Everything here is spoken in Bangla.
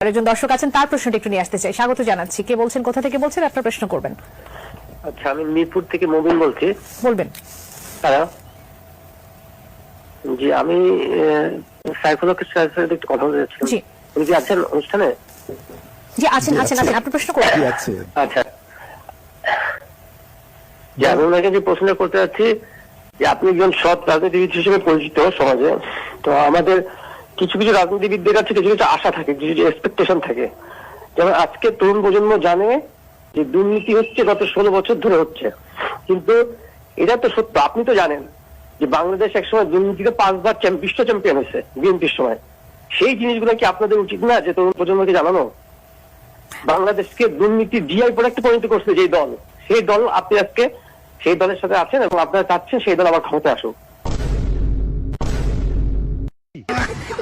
একজন দর্শক আছেন তার প্রশ্নটা একটু নিয়ে আসতে চাই। স্বাগত জানাচ্ছি। কে বলছেন কোথা থেকে বলছেন আপনার প্রশ্ন করবেন। আচ্ছা আমি মিরপুর থেকে মবিন বলছি। বলবেন। হ্যালো। জি আমি আহ, সাইফুল হকের সাথে একটু কথা বলতে চাচ্ছিলাম। জি। উনি কি আছেন অনুষ্ঠানে? জি আছেন আছেন আছেন। আপনার প্রশ্ন করবেন কি আছে। আচ্ছা। যে আমি ওনাকে যে প্রশ্ন করতে যাচ্ছি যে আপনি একজন সৎ রাজনীতিবিদ হিসেবে পরিচিত সমাজে তো আমাদের কিছু কিছু রাজনীতিবিদদের কাছে কিছু কিছু আশা থাকে, কিছু কিছু এক্সপেকটেশন থাকে। যেমন আজকে তরুণ প্রজন্ম জানে যে দুর্নীতি হচ্ছে গত ষোলো বছর ধরে হচ্ছে। কিন্তু এটা তো সত্য, আপনি তো জানেন যে বাংলাদেশ একসময় দুর্নীতিতে পাঁচবার বিশ্ব চ্যাম্পিয়ন হয়েছে বিএনপির সময়। সেই জিনিসগুলো কি আপনাদের উচিত না যে তরুণ প্রজন্মকে জানানো? বাংলাদেশকে দুর্নীতি জিআই প্রোডাক্টে পরিণত করছে যে দল। সেই দল আপনি আজকে, সেই দলের সাথে আছেন এবং আপনারা চাচ্ছেন সেই দল আবার ক্ষমতায় আসুক।